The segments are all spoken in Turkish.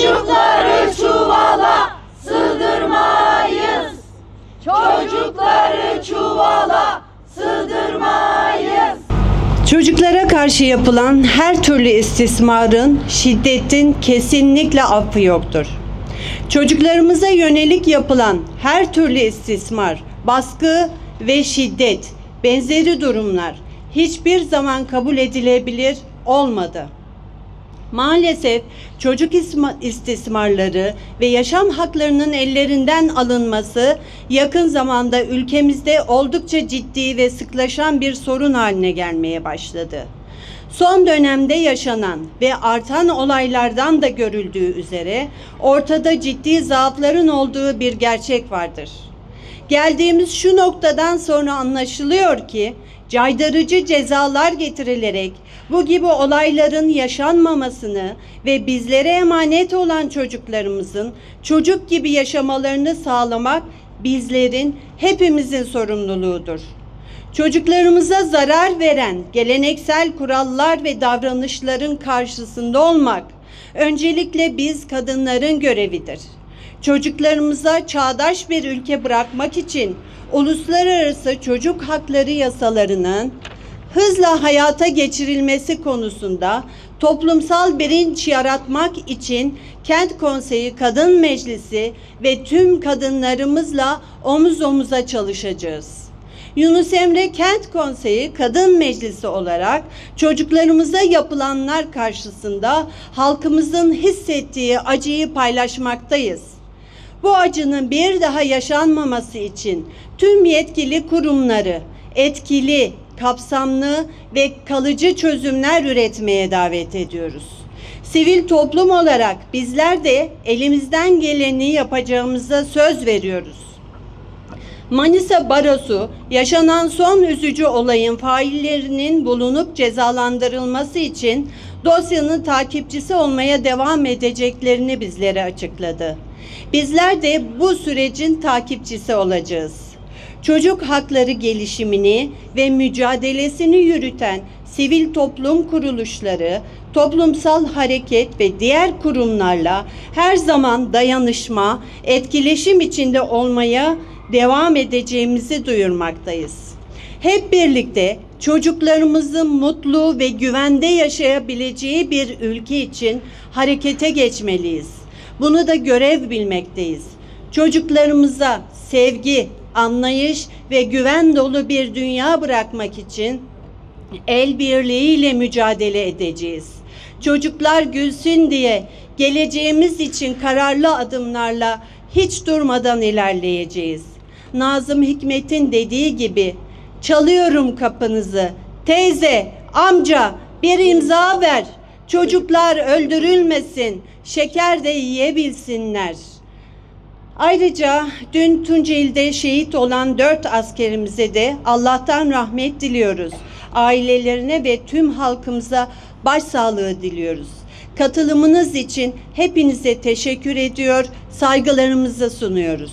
Çocukları çuvala sığdırmayız. Çocukları çuvala sığdırmayız. Çocuklara karşı yapılan her türlü istismarın, şiddetin kesinlikle affı yoktur. Çocuklarımıza yönelik yapılan her türlü istismar, baskı ve şiddet, benzeri durumlar hiçbir zaman kabul edilebilir olmadı. Maalesef çocuk isma- istismarları ve yaşam haklarının ellerinden alınması yakın zamanda ülkemizde oldukça ciddi ve sıklaşan bir sorun haline gelmeye başladı. Son dönemde yaşanan ve artan olaylardan da görüldüğü üzere ortada ciddi zaafların olduğu bir gerçek vardır. Geldiğimiz şu noktadan sonra anlaşılıyor ki caydırıcı cezalar getirilerek bu gibi olayların yaşanmamasını ve bizlere emanet olan çocuklarımızın çocuk gibi yaşamalarını sağlamak bizlerin hepimizin sorumluluğudur. Çocuklarımıza zarar veren geleneksel kurallar ve davranışların karşısında olmak öncelikle biz kadınların görevidir. Çocuklarımıza çağdaş bir ülke bırakmak için uluslararası çocuk hakları yasalarının hızla hayata geçirilmesi konusunda toplumsal bilinç yaratmak için Kent Konseyi Kadın Meclisi ve tüm kadınlarımızla omuz omuza çalışacağız. Yunus Emre Kent Konseyi Kadın Meclisi olarak çocuklarımıza yapılanlar karşısında halkımızın hissettiği acıyı paylaşmaktayız. Bu acının bir daha yaşanmaması için tüm yetkili kurumları etkili, kapsamlı ve kalıcı çözümler üretmeye davet ediyoruz. Sivil toplum olarak bizler de elimizden geleni yapacağımıza söz veriyoruz. Manisa Barosu yaşanan son üzücü olayın faillerinin bulunup cezalandırılması için dosyanın takipçisi olmaya devam edeceklerini bizlere açıkladı. Bizler de bu sürecin takipçisi olacağız. Çocuk hakları gelişimini ve mücadelesini yürüten sivil toplum kuruluşları, toplumsal hareket ve diğer kurumlarla her zaman dayanışma, etkileşim içinde olmaya devam edeceğimizi duyurmaktayız. Hep birlikte çocuklarımızın mutlu ve güvende yaşayabileceği bir ülke için harekete geçmeliyiz. Bunu da görev bilmekteyiz. Çocuklarımıza sevgi, anlayış ve güven dolu bir dünya bırakmak için el birliğiyle mücadele edeceğiz. Çocuklar gülsün diye geleceğimiz için kararlı adımlarla hiç durmadan ilerleyeceğiz. Nazım Hikmet'in dediği gibi çalıyorum kapınızı. Teyze, amca bir imza ver. Çocuklar öldürülmesin, şeker de yiyebilsinler. Ayrıca dün Tunceli'de şehit olan dört askerimize de Allah'tan rahmet diliyoruz. Ailelerine ve tüm halkımıza başsağlığı diliyoruz. Katılımınız için hepinize teşekkür ediyor, saygılarımızı sunuyoruz.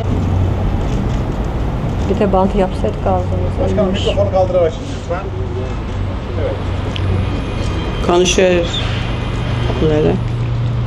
Bir de bantı yapsaydık ağzımıza. Başkanım mikrofonu kaldırarak şimdi lütfen. Evet. Konuşuyoruz. Böyle.